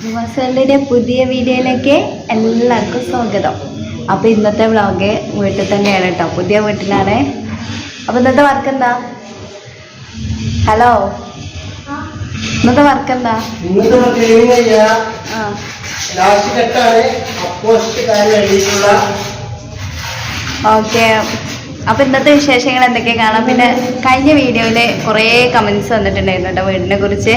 ജുവാസലിന്റെ പുതിയ വീഡിയോയിലേക്ക് എല്ലാവർക്കും സ്വാഗതം. അപ്പോൾ ഇന്നത്തെ വ്ളോഗ് വീട്ടിൽ തന്നെയാണ് കേട്ടോ പുതിയ വീട്ടിലാണ്. അപ്പോൾ ഇന്നത്തെ വർക്ക് എന്താ? ഹലോ ഇന്നത്തെ വർക്ക് എന്താ? ഓക്കെ അപ്പൊ ഇന്നത്തെ വിശേഷങ്ങൾ എന്തൊക്കെ കാണാം? പിന്നെ കഴിഞ്ഞ വീഡിയോയിൽ കുറേ കമന്റ്സ് വന്നിട്ടുണ്ടായിരുന്നു വീടിനെ കുറിച്ച്.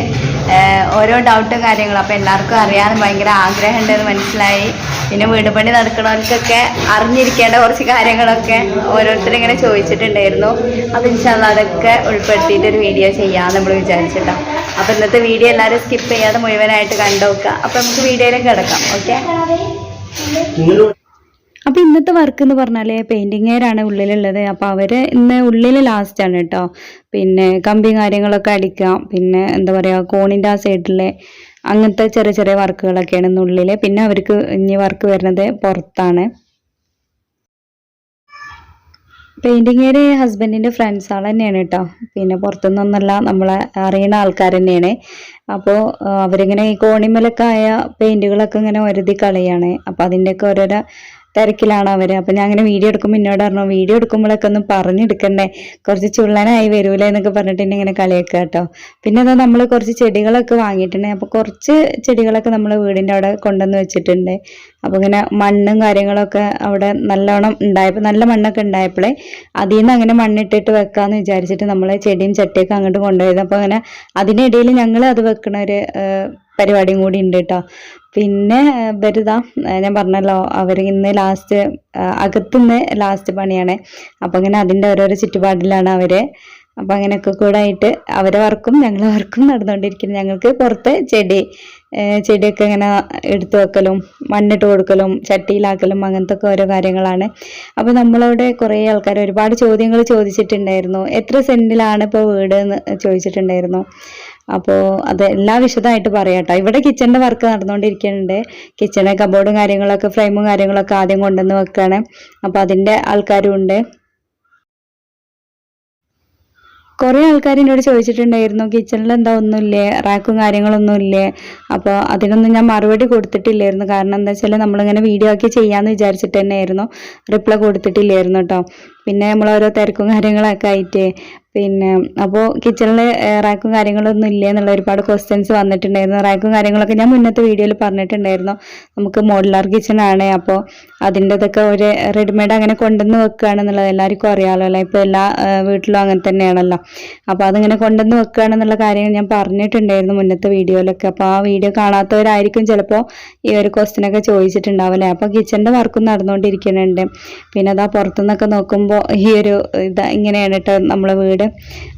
ഓരോ ഡൗട്ടും കാര്യങ്ങളും. അപ്പൊ എല്ലാവർക്കും അറിയാൻ ഭയങ്കര ആഗ്രഹം ഉണ്ടെന്ന് മനസ്സിലായി. പിന്നെ വീട് പണി നടക്കണവർക്കൊക്കെ അറിഞ്ഞിരിക്കേണ്ട കുറച്ച് കാര്യങ്ങളൊക്കെ ഓരോരുത്തരും ഇങ്ങനെ ചോദിച്ചിട്ടുണ്ടായിരുന്നു. അപ്പൊ ഇൻഷാല്ല അതൊക്കെ ഉൾപ്പെടുത്തിയിട്ട് ഒരു വീഡിയോ ചെയ്യാമെന്ന് നമ്മൾ വിചാരിച്ചിട്ടോ അപ്പൊ ഇന്നത്തെ വീഡിയോ എല്ലാവരും സ്കിപ്പ് ചെയ്യാതെ മുഴുവനായിട്ട് കണ്ടുനോക്കുക അപ്പൊ നമുക്ക് വീഡിയോയിലേക്ക് കിടക്കാം. ഓക്കെ അപ്പോൾ ഇന്നത്തെ വർക്ക് എന്ന് പറഞ്ഞാൽ പെയിന്റിങ്ങേരാണ് ഉള്ളിലുള്ളത്. അപ്പോൾ അവർ ഇന്ന് ലാസ്റ്റ് ആണ് കേട്ടോ പിന്നെ കമ്പി കാര്യങ്ങളൊക്കെ അടിക്കാം പിന്നെ എന്താ പറയുക കോണിന്റെ ആ സൈഡിലെ അങ്ങനത്തെ ചെറിയ ചെറിയ വർക്കുകളൊക്കെയാണ് ഇന്ന് ഉള്ളിൽ പിന്നെ അവർക്ക് ഇനി വർക്ക് വരുന്നത് പുറത്താണ്. പെയിന്റിങ്ങേര് ഹസ്ബൻഡിന്റെ ഫ്രണ്ട്സ് ആൾ തന്നെയാണ് കേട്ടോ പിന്നെ പുറത്തുനിന്നൊന്നല്ല നമ്മളെ അറിയുന്ന ആൾക്കാർ തന്നെയാണ്. അപ്പോൾ അവരിങ്ങനെ ഈ കോണിമലൊക്കെ ആയ പെയിന്റുകളൊക്കെ ഇങ്ങനെ ഒരുതി കളയാണ്. അപ്പോൾ അതിന്റെയൊക്കെ ഓരോരോ തിരക്കിലാണ് അവർ അപ്പം ഞാൻ അങ്ങനെ വീഡിയോ എടുക്കുമ്പോൾ എന്നോട് പറഞ്ഞു വീഡിയോ എടുക്കുമ്പോഴൊക്കെ ഒന്ന് പറഞ്ഞെടുക്കണ്ടേ. കുറച്ച് ചുള്ളനായി വരൂലേ എന്നൊക്കെ പറഞ്ഞിട്ട് ഇങ്ങനെ കളിയാക്കുക കേട്ടോ. പിന്നെ അത് നമ്മൾ കുറച്ച് ചെടികളൊക്കെ വാങ്ങിയിട്ടുണ്ടെ. അപ്പോൾ കുറച്ച് ചെടികളൊക്കെ നമ്മൾ വീടിന്റെ അവിടെ കൊണ്ടുവന്ന് വെച്ചിട്ടുണ്ട്. അപ്പോൾ ഇങ്ങനെ മണ്ണും കാര്യങ്ങളൊക്കെ അവിടെ നല്ലോണം ഉണ്ടായപ്പോൾ നല്ല മണ്ണൊക്കെ ഉണ്ടായപ്പോഴേ അതിൽ നിന്ന് അങ്ങനെ മണ്ണിട്ടിട്ട് വെക്കാമെന്ന് വിചാരിച്ചിട്ട് നമ്മൾ ചെടിയും ചട്ടിയൊക്കെ അങ്ങോട്ട് കൊണ്ടുപോയത്. അപ്പോൾ അങ്ങനെ അതിനിടയിൽ ഞങ്ങൾ അത് വെക്കണ ഒരു പരിപാടിയും കൂടി ഉണ്ട് കേട്ടോ. പിന്നെ ബരുതാ ഞാൻ പറഞ്ഞല്ലോ അവർ ഇന്ന് ലാസ്റ്റ് അകത്തുനിന്ന് ലാസ്റ്റ് പണിയാണ്. അപ്പം അങ്ങനെ അതിന്റെ ഓരോരോ ചുറ്റുപാടിലാണ് അവർ അപ്പം അങ്ങനെയൊക്കെ കൂടെ ആയിട്ട് അവരെ വർക്കും ഞങ്ങളെ വർക്കും നടന്നുകൊണ്ടിരിക്കുന്നു. ഞങ്ങൾക്ക് പുറത്ത് ചെടി ചെടിയൊക്കെ ഇങ്ങനെ എടുത്തു വെക്കലും മണ്ണിട്ട് കൊടുക്കലും ചട്ടിയിലാക്കലും അങ്ങനത്തെ ഒക്കെ ഓരോ കാര്യങ്ങളാണ്. അപ്പോൾ നമ്മളവിടെ കുറേ ആൾക്കാർ ഒരുപാട് ചോദ്യങ്ങൾ ചോദിച്ചിട്ടുണ്ടായിരുന്നു. എത്ര സെന്റിലാണ് ഇപ്പോൾ വീട് എന്ന് ചോദിച്ചിട്ടുണ്ടായിരുന്നു. അപ്പോൾ അത് എല്ലാം വിശദമായിട്ട് പറയാട്ടോ. ഇവിടെ കിച്ചണിന്റെ വർക്ക് നടന്നുകൊണ്ടിരിക്കുന്നുണ്ട്. കിച്ചണ് കബോർഡും കാര്യങ്ങളൊക്കെ ഫ്രെയിമും കാര്യങ്ങളൊക്കെ ആദ്യം കൊണ്ടുവന്ന് വെക്കുകയാണ് അപ്പോൾ അതിന്റെ ആൾക്കാരും ഉണ്ട്. കുറേ ആൾക്കാർ എന്നോട് ചോദിച്ചിട്ടുണ്ടായിരുന്നു കിച്ചണിൽ എന്താ ഒന്നുമില്ലേ? റാക്കും കാര്യങ്ങളൊന്നും ഇല്ലേ? അപ്പോൾ അതിനൊന്നും ഞാൻ മറുപടി കൊടുത്തിട്ടില്ലായിരുന്നു. കാരണം എന്താ വെച്ചാൽ നമ്മളിങ്ങനെ വീഡിയോ ആക്കി ചെയ്യാമെന്ന് വിചാരിച്ചിട്ട് തന്നെയായിരുന്നു. റിപ്ലൈ കൊടുത്തിട്ടില്ലായിരുന്നു കേട്ടോ പിന്നെ നമ്മൾ ഓരോ തിരക്കും കാര്യങ്ങളൊക്കെ ആയിട്ട്. പിന്നെ അപ്പോൾ കിച്ചണിൽ റാക്കും കാര്യങ്ങളൊന്നും ഇല്ലേ എന്നുള്ള ഒരുപാട് ക്വസ്റ്റ്യൻസ് വന്നിട്ടുണ്ടായിരുന്നു. റാക്കും കാര്യങ്ങളൊക്കെ ഞാൻ മുന്നത്തെ വീഡിയോയിൽ പറഞ്ഞിട്ടുണ്ടായിരുന്നു. നമുക്ക് മോഡുലാർ കിച്ചൺ ആണ്. അപ്പോൾ അതിന്റെതൊക്കെ ഒരു റെഡിമെയ്ഡ് അങ്ങനെ കൊണ്ടുവന്ന് വെക്കുകയാണെന്നുള്ളത് എല്ലാവർക്കും അറിയാമല്ലോ അല്ലേ? ഇപ്പോൾ എല്ലാ വീട്ടിലും അങ്ങനെ തന്നെയാണല്ലോ. അപ്പോൾ അതിങ്ങനെ കൊണ്ടുവന്ന് വെക്കുകയാണെന്നുള്ള കാര്യങ്ങൾ ഞാൻ പറഞ്ഞിട്ടുണ്ടായിരുന്നു മുന്നത്തെ വീഡിയോയിലൊക്കെ അപ്പോൾ ആ വീഡിയോ കാണാത്തവരായിരിക്കും ചിലപ്പോൾ ഈ ഒരു ക്വസ്റ്റ്യനൊക്കെ ചോദിച്ചിട്ടുണ്ടാവില്ലേ അപ്പോൾ കിച്ചണിന്റെ വർക്കും നടന്നുകൊണ്ടിരിക്കുന്നുണ്ട്. പിന്നെ അതാ പുറത്തുനിന്നൊക്കെ നോക്കുമ്പോൾ ഈ ഒരു ഇതാ ഇങ്ങനെയാണ് കേട്ടോ നമ്മളെ വീട്.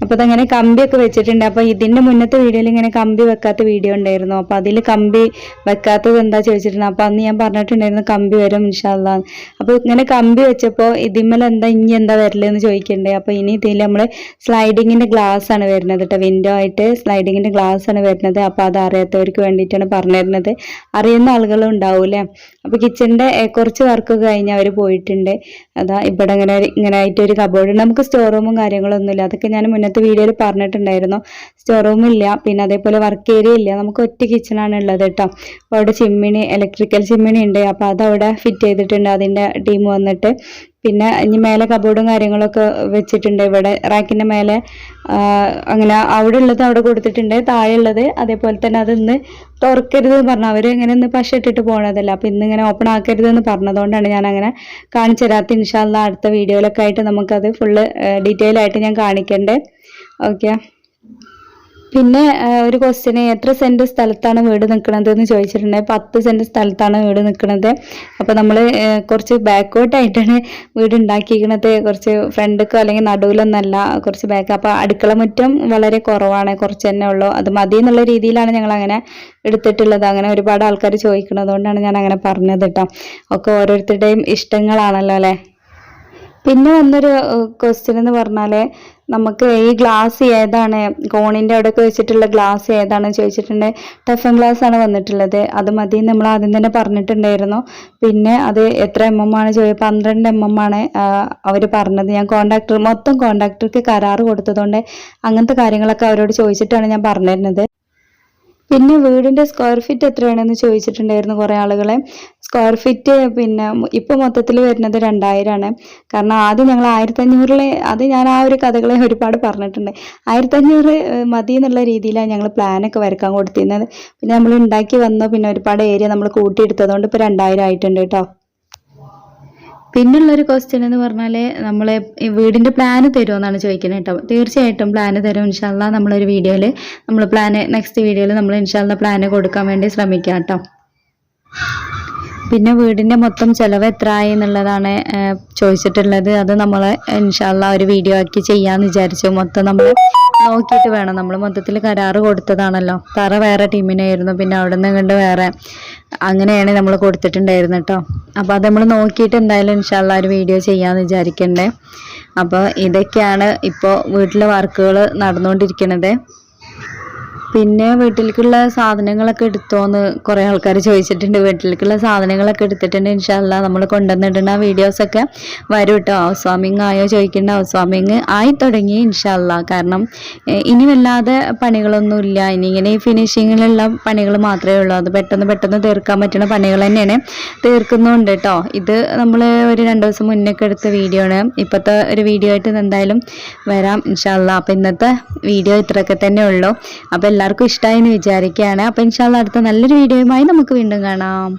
അപ്പോൾ അതങ്ങനെ കമ്പിയൊക്കെ വെച്ചിട്ടുണ്ട്. അപ്പോൾ ഇതിന്റെ മുന്നത്തെ വീഡിയോയിൽ ഇങ്ങനെ കമ്പി വെക്കാത്ത വീഡിയോ ഉണ്ടായിരുന്നു. അപ്പോൾ അതിൽ കമ്പി വെക്കാത്തത് എന്താ ചോദിച്ചിട്ടുണ്ട് അപ്പോൾ അന്ന് ഞാൻ പറഞ്ഞിട്ടുണ്ടായിരുന്നു കമ്പി വരും ഇൻഷാല്ലാ അപ്പോൾ ഇങ്ങനെ കമ്പി വെച്ചപ്പോൾ ഇതിന്മേൽ എന്താ ഇനി എന്താ വരലെന്ന് ചോദിക്കണ്ടേ? അപ്പോൾ ഇനി ഇതിൽ നമ്മൾ സ്ലൈഡിങ്ങിന്റെ ഗ്ലാസ് ആണ് വരുന്നത് കേട്ടോ വിൻഡോ ആയിട്ട് സ്ലൈഡിങ്ങിന്റെ ഗ്ലാസ് ആണ് വരുന്നത്. അപ്പോൾ അത് അറിയാത്തവർക്ക് വേണ്ടിയിട്ടാണ് പറഞ്ഞു തരുന്നത് അറിയുന്ന ആളുകളും ഉണ്ടാവൂലേ അപ്പോൾ കിച്ചണിന്റെ കുറച്ച് വർക്ക് കഴിഞ്ഞ് അവർ പോയിട്ടുണ്ട്. അതാ ഇവിടെ ഇങ്ങനെ ഇങ്ങനെ ആയിട്ട് ഒരു കബോർഡ് നമുക്ക് സ്റ്റോർ റൂമും കാര്യങ്ങളൊന്നും ഇല്ല. അതൊക്കെ ഞാൻ മുന്നത്തെ വീഡിയോയിൽ പറഞ്ഞിട്ടുണ്ടായിരുന്നു. സ്റ്റോർ റൂം ഇല്ല. പിന്നെ അതേപോലെ വർക്ക് ഏരിയ ഇല്ല. നമുക്ക് ഒറ്റ കിച്ചണാണ് ഉള്ളത് കേട്ടോ. അവിടെ ചിമ്മിണി ഇലക്ട്രിക്കൽ ചിമ്മിണി ഉണ്ട്. അപ്പോൾ അതവിടെ ഫിറ്റ് ചെയ്തിട്ടുണ്ട് അതിന്റെ ടീം വന്നിട്ട്. പിന്നെ ഇനി മേലെ കബോർഡും കാര്യങ്ങളൊക്കെ വെച്ചിട്ടുണ്ട്. ഇവിടെ റാക്കിന്റെ മേലെ അങ്ങനെ അവിടെ ഉള്ളത് അവിടെ കൊടുത്തിട്ടുണ്ട്. താഴെ ഉള്ളത് അതേപോലെ തന്നെ അത് ഇന്ന് തുറക്കരുത് എന്ന് പറഞ്ഞു. അവർ ഇങ്ങനെ ഇന്ന് പശ ഇട്ടിട്ട് പോണതല്ല. അപ്പോൾ ഇന്ന് ഇങ്ങനെ ഓപ്പൺ ആക്കരുത് എന്ന് പറഞ്ഞതുകൊണ്ടാണ് ഞാൻ അങ്ങനെ കാണിച്ചു തരാത്ത ഇൻഷാല്ല അടുത്ത വീഡിയോയിലൊക്കെ ആയിട്ട് നമുക്കത് ഫുള്ള് ഡീറ്റെയിൽ ആയിട്ട് ഞാൻ കാണിക്കണ്ടേ. ഓക്കെ പിന്നെ ഒരു ക്വസ്റ്റ്യന് എത്ര സെന്റ് സ്ഥലത്താണ് വീട് നിൽക്കുന്നത് എന്ന് ചോദിച്ചിട്ടുണ്ടെങ്കിൽ പത്ത് സെന്റ് സ്ഥലത്താണ് വീട് നിൽക്കുന്നത് അപ്പോൾ നമ്മൾ കുറച്ച് ബാക്കോട്ടായിട്ടാണ് വീട് ഉണ്ടാക്കിയിരിക്കുന്നത് കുറച്ച് ഫ്രണ്ടിക്കോ അല്ലെങ്കിൽ നടുവിലൊന്നല്ല കുറച്ച് ബാക്ക് അപ്പോൾ അടുക്കള മുറ്റം വളരെ കുറവാണ്. കുറച്ച് തന്നെ ഉള്ളൂ. അത് മതി എന്നുള്ള രീതിയിലാണ് ഞങ്ങൾ അങ്ങനെ എടുത്തിട്ടുള്ളത്. അങ്ങനെ ഒരുപാട് ആൾക്കാർ ചോദിക്കുന്നത് കൊണ്ടാണ് ഞാൻ അങ്ങനെ പറഞ്ഞത് കേട്ടോ. ഒക്കെ ഓരോരുത്തരുടെയും ഇഷ്ടങ്ങളാണല്ലോ അല്ലേ? പിന്നെ വന്നൊരു ക്വസ്റ്റ്യൻ എന്ന് പറഞ്ഞാൽ നമുക്ക് ഈ ഗ്ലാസ് ഏതാണ്? കോണിന്റെ അവിടെയൊക്കെ വെച്ചിട്ടുള്ള ഗ്ലാസ് ഏതാണെന്ന് ചോദിച്ചിട്ടുണ്ട്. ടഫൻ ഗ്ലാസ് ആണ് വന്നിട്ടുള്ളത്. അത് മതി നമ്മൾ ആദ്യം തന്നെ പറഞ്ഞിട്ടുണ്ടായിരുന്നു. പിന്നെ അത് എത്ര എം എം ആണ് ചോദിച്ചത്? പന്ത്രണ്ട് എം എം ആണ് അവർ പറഞ്ഞത്. ഞാൻ കോൺട്രാക്ടർ മൊത്തം കോൺട്രാക്ടർക്ക് കരാറ് കൊടുത്തതുകൊണ്ട് അങ്ങനത്തെ കാര്യങ്ങളൊക്കെ അവരോട് ചോദിച്ചിട്ടാണ് ഞാൻ പറഞ്ഞിരുന്നത്. പിന്നെ വീടിന്റെ സ്ക്വയർ ഫീറ്റ് എത്രയാണെന്ന് ചോദിച്ചിട്ടുണ്ടായിരുന്നു കുറേ ആളുകളെ. സ്ക്വയർ ഫീറ്റ് പിന്നെ ഇപ്പൊ മൊത്തത്തിൽ വരുന്നത് രണ്ടായിരമാണ് കാരണം ആദ്യം ഞങ്ങൾ ആയിരത്തി അഞ്ഞൂറിലെ അത് ഞാൻ ആ ഒരു കഥകളെ ഒരുപാട് പറഞ്ഞിട്ടുണ്ട്. ആയിരത്തി അഞ്ഞൂറ് മതി എന്നുള്ള രീതിയിലാണ് ഞങ്ങൾ പ്ലാനൊക്കെ വരക്കാൻ കൊടുത്തിരുന്നത്. പിന്നെ നമ്മൾ ഉണ്ടാക്കി വന്നു പിന്നെ ഒരുപാട് ഏരിയ നമ്മൾ കൂട്ടിയെടുത്തതുകൊണ്ട് ഇപ്പൊ രണ്ടായിരം ആയിട്ടുണ്ട് കേട്ടോ. പിന്നുള്ളൊരു ക്വസ്റ്റ്യൻ എന്ന് പറഞ്ഞാൽ നമ്മളെ വീടിന്റെ പ്ലാന് തരുമെന്നാണ് ചോദിക്കുന്നത് കേട്ടോ തീർച്ചയായിട്ടും പ്ലാന് തരും. ഇൻഷാല്ല നമ്മളൊരു വീഡിയോയിൽ നമ്മൾ പ്ലാന് നെക്സ്റ്റ് വീഡിയോയിൽ നമ്മൾ ഇൻഷാല്ല പ്ലാന് കൊടുക്കാൻ വേണ്ടി ശ്രമിക്കാം കേട്ടോ പിന്നെ വീടിന്റെ മൊത്തം ചിലവ് എത്ര ആയി എന്നുള്ളതാണ് ചോദിച്ചിട്ടുള്ളത്. അത് നമ്മൾ ഇൻഷാല്ല ഒരു വീഡിയോ ആക്കി ചെയ്യാമെന്ന് വിചാരിച്ചു. മൊത്തം നമ്മൾ നോക്കിയിട്ട് വേണം. നമ്മൾ മൊത്തത്തിൽ കരാറ് കൊടുത്തതാണല്ലോ. തറ വേറെ ടീമിനായിരുന്നു പിന്നെ അവിടെ നിന്ന് കണ്ട് വേറെ അങ്ങനെയാണ് നമ്മൾ കൊടുത്തിട്ടുണ്ടായിരുന്നു കേട്ടോ അപ്പോൾ അത് നമ്മൾ നോക്കിയിട്ട് എന്തായാലും ഇൻഷാല്ല ഒരു വീഡിയോ ചെയ്യാമെന്ന് വിചാരിക്കണ്ടേ. അപ്പോൾ ഇതൊക്കെയാണ് ഇപ്പോൾ വീട്ടിലെ വർക്കുകൾ നടന്നുകൊണ്ടിരിക്കുന്നത് പിന്നെ വീട്ടിലേക്കുള്ള സാധനങ്ങളൊക്കെ എടുത്തോന്ന് കുറേ ആൾക്കാർ ചോദിച്ചിട്ടുണ്ട്. വീട്ടിലേക്കുള്ള സാധനങ്ങളൊക്കെ എടുത്തിട്ടുണ്ട്. ഇൻഷാല്ല നമ്മൾ കൊണ്ടുവന്നിടുന്ന വീഡിയോസൊക്കെ വരും കേട്ടോ ഹൗസ് വാമിങ് ആയോ ചോദിക്കേണ്ട. ഹൗസ് വാമിങ് ആയി തുടങ്ങി ഇൻഷാല്ല കാരണം ഇനി വല്ലാതെ പണികളൊന്നുമില്ല ഇനി ഇങ്ങനെ ഈ ഫിനിഷിങ്ങിലുള്ള പണികൾ മാത്രമേ ഉള്ളൂ. അത് പെട്ടെന്ന് പെട്ടെന്ന് തീർക്കാൻ പറ്റുന്ന പണികൾ തന്നെയാണ് തീർക്കുന്നുണ്ട് കേട്ടോ ഇത് നമ്മൾ ഒരു രണ്ട് ദിവസം മുന്നൊക്കെ എടുത്ത വീഡിയോ ആണ്. ഇപ്പോഴത്തെ ഒരു വീഡിയോ ആയിട്ട് എന്തായാലും വരാം ഇൻഷാല്ല അപ്പോൾ ഇന്നത്തെ വീഡിയോ ഇത്രയൊക്കെ തന്നെ ഉള്ളൂ. അപ്പോൾ എല്ലാവർക്കും ഇഷ്ടമായി എന്ന് വിചാരിക്കുകയാണ് അപ്പോൾ ഇൻഷാല്ല അടുത്ത നല്ലൊരു വീഡിയോയുമായി നമുക്ക് വീണ്ടും കാണാം.